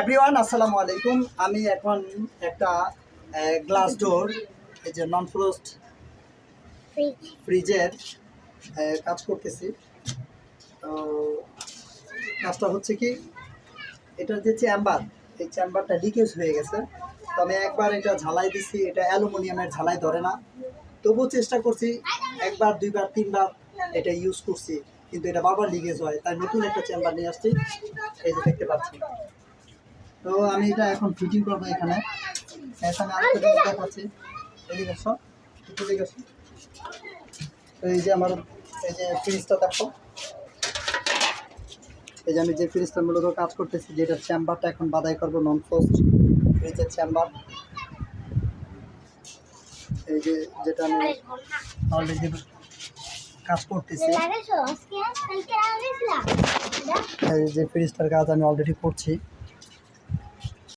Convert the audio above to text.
Everyone আসসালামু আলাইকুম। আমি এখন একটা গ্লাস ডোর এই যে নন ফ্রোস্ট ফ্রিজের কাজ করতেছি। তো, কাজটা হচ্ছে কি, এটার যে চেম্বার এই চেম্বারটা লিকেজ হয়ে গেছে। তো আমি একবার এটা ঝালাই দিছি, এটা অ্যালুমিনিয়ামের ঝালাই ধরে না। তবুও চেষ্টা করছি, একবার, দুইবার, তিনবার এটা ইউজ করছি, কিন্তু এটা বারবার লিকেজ হয়। তাই নতুন একটা চেম্বার নিয়ে আসছি, এই যে দেখতে পাচ্ছি তো আমি এটা এখন ফিটিং করব এখানে। এখানে দেখাচ্ছি। আসো। তো এই যে আমার, এই যে ফ্রিজটা দেখো। এই যে আমি যে ফ্রিজটা মূলত কাজ করতেছি, যেটা চেম্বারটা এখন বাদাই করব নন ফ্রোস্ট ফ্রিজের চেম্বার এই যে যেটা আমি অলরেডি কাজ করতেছি। এই যে ফ্রিজটার কাজ আমি অলরেডি করছি।